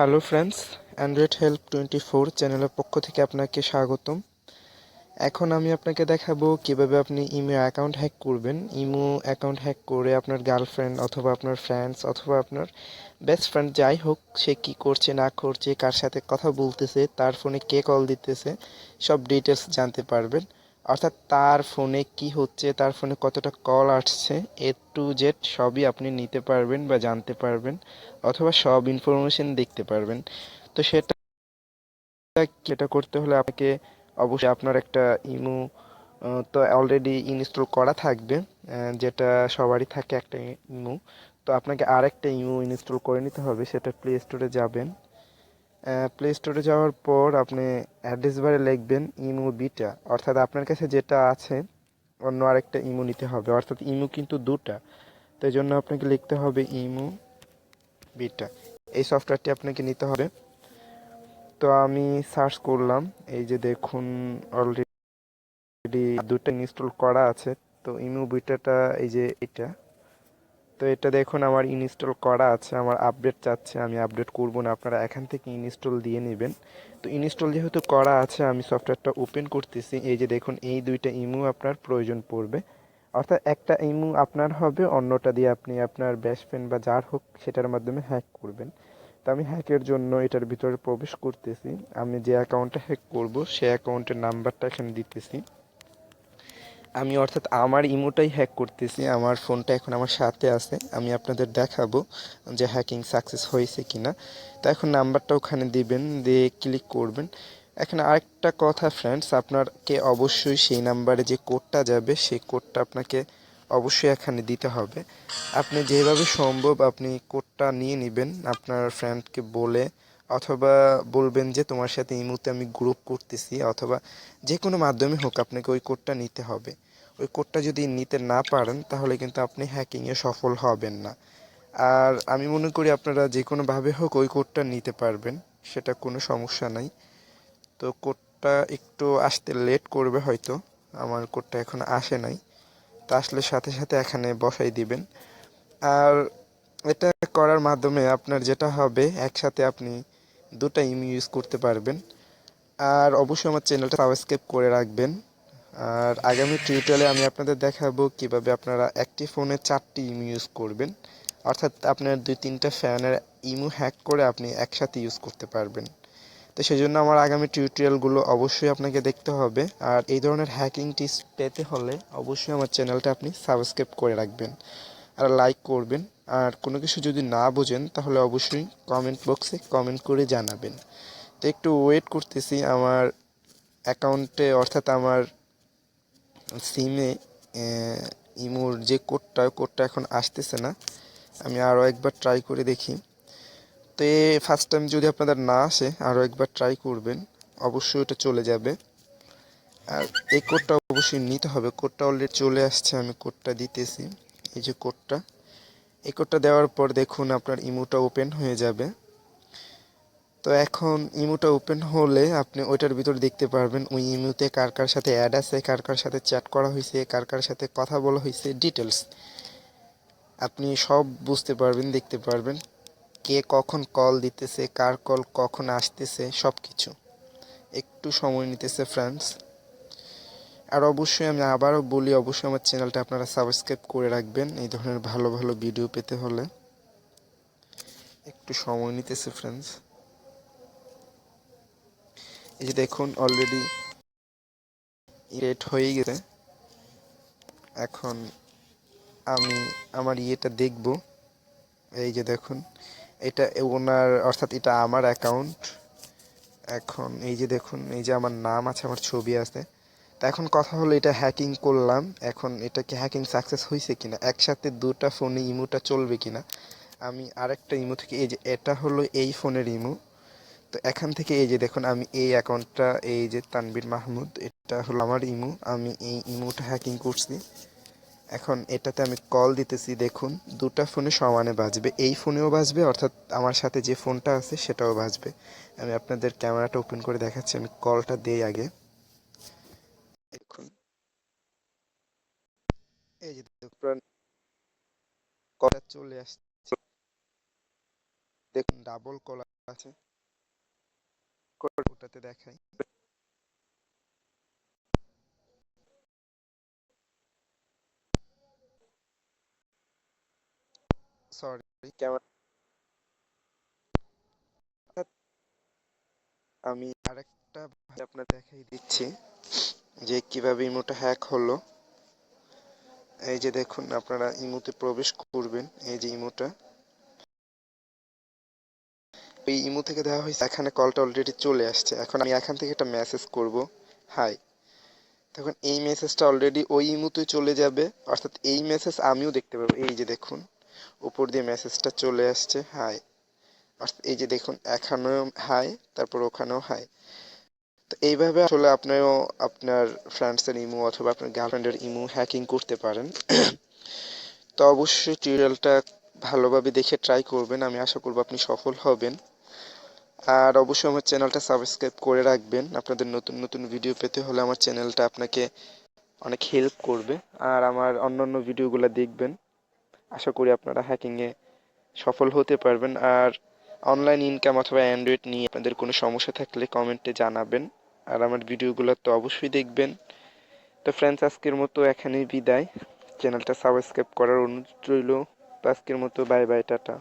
Hello friends Android help twenty four চ্যানেলের পক্ষ থেকে আপনাকে স্বাগতম। এখন আমি আপনাকে দেখাবো কীভাবে আপনি ইমো অ্যাকাউন্ট হ্যাক করবেন। ইমো অ্যাকাউন্ট হ্যাক করে আপনার গার্লফ্রেন্ড অথবা আপনার ফ্রেন্ডস অথবা আপনার বেস্ট ফ্রেন্ড যাই হোক, সে কি করছে, না করছে, কার সাথে কথা বলতেছে, তার ফোনে কে কল দিতেছে, সব ডিটেলস জানতে পারবেন। অর্থাৎ তার ফোনে কি হচ্ছে, তার ফোনে কতটা কল আসছে, এ টু জেড সবই আপনি নিতে পারবেন বা জানতে পারবেন অথবা সব ইনফরমেশন দেখতে পারবেন। তো সেটা সেটা করতে হলে আপনাকে অবশ্যই আপনার একটা ইমো তো অলরেডি ইনস্টল করা থাকবে যেটা সবারই থাকে একটা ইমো। তো আপনাকে আরেকটা ইমো ইনস্টল করে নিতে হবে, সেটা প্লে স্টোরে যাবেন। প্লে স্টোরে যাওয়ার পর আপনি অ্যাড্রেস বারে লিখবেন ইমো বিটা অর্থাৎ আপনার কাছে যেটা আছে, অন্য আরেকটা ইমো নিতে হবে। অর্থাৎ ইমো কিন্তু দুটা। তো এই জন্য আপনাকে লিখতে হবে ইমো বিটা এই সফটওয়্যারটি আপনাকে নিতে হবে। তো আমি সার্চ করলাম। এই যে দেখুন অলরেডি দুটো ইনস্টল করা আছে। তো ইমো বিটাটা এই যে এটা। তো এটা দেখুন, আমার ইনস্টল করা আছে, আমার আপডেট চাচ্ছে, আমি আপডেট করব না, আপনারা এখান থেকে ইনস্টল দিয়ে নেবেন। তো ইনস্টল যেহেতু করা আছে, আমি সফটওয়্যারটা ওপেন করতেছি, এই যে দেখুন, এই দুইটা ইমো আপনার প্রয়োজন পড়বে। অর্থাৎ একটা ইমো আপনার হবে, অন্যটা দিয়ে আপনি আপনার ফ্রেন্ড বা যার হোক, সেটার মাধ্যমে হ্যাক করবেন। তো আমি হ্যাকের জন্য এটার ভিতরে প্রবেশ করতেছি, আমি যে অ্যাকাউন্টটা হ্যাক করব, সে অ্যাকাউন্টের নাম্বারটা এখানে দিতেছি। আমি অর্থাৎ আমার ইমোটাই হ্যাক করতেছি, আমার ফোনটা এখন আমার সাথে আছে, আমি আপনাদের দেখাবো যে হ্যাকিং সাকসেস হয়েছে কিনা। তো এখন নাম্বারটা ওখানে দিবেন, দিয়ে ক্লিক করবেন। এখানে আরেকটা কথা ফ্রেন্ডস আপনাকে অবশ্যই সেই নাম্বারে যে কোডটা যাবে, সেই কোডটা আপনাকে অবশ্যই এখানে দিতে হবে। আপনি যেভাবে সম্ভব আপনি কোডটা নিয়ে নেবেন, আপনার ফ্রেন্ডকে বলে, অথবা বলবেন যে তোমার সাথে এই মুহূর্তে আমি গ্রুপ করতেছি, অথবা যে কোনো মাধ্যমে হোক আপনাকে ওই কোডটা নিতে হবে। ওই কোডটা যদি নিতে না পারেন, তাহলে কিন্তু আপনি হ্যাকিংয়ে সফল হবেন না। আর আমি মনে করি আপনারা যে কোনোভাবে হোক ওই কোডটা নিতে পারবেন, সেটা কোনো সমস্যা নাই। তো কোডটা একটু আসতে লেট করবে হয়তো, আমার কোডটা এখন আসে নাই। তা আসলে সাথে সাথে এখানে বসাই দিবেন। আর এটা করার মাধ্যমে আপনার যেটা হবে, একসাথে আপনি দুটা ইমো ইউজ করতে পারবেন। আর অবশ্যই আমার চ্যানেলটা সাবস্ক্রাইব করে রাখবেন। আর আগামী টিউটোরিয়ালে আমি আপনাদের দেখাবো কীভাবে আপনারা একটি ফোনে চারটি ইমো ইউজ করবেন। অর্থাৎ আপনার দুই তিনটা ফ্যানের ইমু হ্যাক করে আপনি একসাথে ইউজ করতে পারবেন। তো সেই জন্য আমার আগামী টিউটোরিয়ালগুলো অবশ্যই আপনাকে দেখতে হবে। আর এই ধরনের হ্যাকিং টিপস পেতে হলে অবশ্যই আমার চ্যানেলটা আপনি সাবস্ক্রাইব করে রাখবেন। আর লাইক করবেন। আর কোনো কিছু যদি না বোঝেন, তাহলে অবশ্যই কমেন্ট বক্সে কমেন্ট করে জানাবেন। তো একটু ওয়েট করতেছি, আমার অ্যাকাউন্টে অর্থাৎ আমার সিমে ইমোর যে কোডটা কোডটা এখন আসতেছে না। আমি আরও একবার ট্রাই করে দেখি। তো এ ফার্স্ট টাইম যদি আপনাদের না আসে আরও একবার ট্রাই করবেন। অবশ্যই ওটা চলে যাবে। আর এই কোডটা অবশ্যই নিতে হবে। কোডটা অলরেডি চলে আসছে, আমি কোডটা দিতেছি। এই যে কোডটা। এই কোডটা দেওয়ার পর দেখুন আপনার ইমোটা ওপেন হয়ে যাবে। তো এখন ইমোটা ওপেন হলে আপনি ওইটার ভিতর দেখতে পারবেন ওই ইমোতে কার কার সাথে অ্যাড আছে, কার কার সাথে চ্যাট করা হয়েছে, কার কার সাথে কথা বলা হয়েছে ডিটেলস আপনি সব বুঝতে পারবেন, দেখতে পারবেন কে কখন কল দিতেছে, কার কল কখন আসতেছে সব কিছু একটু সময় নিতেছে ফ্রেন্ডস আর অবশ্যই আমি আবারও বলি, অবশ্যই আমার চ্যানেলটা আপনারা সাবস্ক্রাইব করে রাখবেন এই ধরনের ভালো ভালো ভিডিও পেতে হলে। একটু সময় নিতেছে ফ্রেন্ডস এই যে দেখুন অলরেডি রেট হয়ে গেছে। এখন আমি আমার ইয়েটা দেখব। এই যে দেখুন, এটা ওনার, অর্থাৎ এটা আমার অ্যাকাউন্ট এখন এই যে দেখুন, এই যে আমার নাম আছে, আমার ছবি আছে। তা এখন কথা হলো এটা হ্যাকিং করলাম। এখন এটা কি হ্যাকিং সাকসেস হয়েছে কিনা? একসাথে দুটা ফোনে ইমোটা চলবে কিনা? আমি আরেকটা ইমো থেকে, এই যে এটা হলো এই ফোনের ইমো তো এখান থেকে এই যে দেখুন, আমি এই অ্যাকাউন্টটা এই যে তানবির মাহমুদ, এটা হলো আমার ইমো। আমি এই ইমোটা হ্যাকিং করছি। এখন এটাতে আমি কল দিতেছি, দেখুন, দুটা ফোনে সমানে বাজবে। এই ফোনেও বাজবে, অর্থাৎ আমার সাথে যে ফোনটা আছে, সেটাও বাজবে। আমি আপনাদের ক্যামেরাটা ওপেন করে দেখাচ্ছি, আমি কলটা দেই আগে। এই যে কলটা চলে আসছে। দেখুন ডাবল কল আছে। ওটাতে দেখাই। সরি কেমন? আমি আরেকটা ভাই আপনার দেখাই দিচ্ছি যে কীভাবে ইমোটা হ্যাক হলো। এই যে দেখুন আপনারা ইমোতে প্রবেশ করবেন এই যে ইমোটা। এই ইমো থেকে দেওয়া হয়েছে, এখানে কলটা অলরেডি চলে আসছে। এখন আমি এখান থেকে একটা মেসেজ করব। হাই তখন এই মেসেজটা অলরেডি ওই ইমোতে চলে যাবে। অর্থাৎ এই মেসেজ আমিও দেখতে পাবো। এই যে দেখুন, উপর দিয়ে মেসেজটা চলে আসছে। হাই অর্থাৎ এই যে দেখুন, এখানেও হাই তারপর ওখানেও হাই তো এইভাবে আসলে আপনিও আপনার ফ্রেন্ডসের ইমো অথবা আপনার গার্লফ্রেন্ডের ইমো হ্যাকিং করতে পারেন। তো অবশ্যই টিউটোরিয়ালটা ভালোভাবে দেখে ট্রাই করবেন। আমি আশা করব আপনি সফল হবেন। আর অবশ্যই আমার চ্যানেলটা সাবস্ক্রাইব করে রাখবেন। আপনাদের নতুন নতুন ভিডিও পেতে হলে আমার চ্যানেলটা আপনাকে অনেক হেল্প করবে। আর আমার অন্যান্য ভিডিওগুলো দেখবেন। আশা করি আপনারা হ্যাকিংয়ে সফল হতে পারবেন। আর অনলাইন ইনকাম অথবা অ্যান্ড্রয়েড নিয়ে আপনাদের কোনো সমস্যা থাকলে কমেন্টে জানাবেন। আর আমার ভিডিওগুলো তো অবশ্যই দেখবেন। তো ফ্রেন্ডস আজকের মতো এখানেই বিদায়। চ্যানেলটা সাবস্ক্রাইব করার অনুরোধ রইল। তো আজকের মতো বাই বাই টাটা।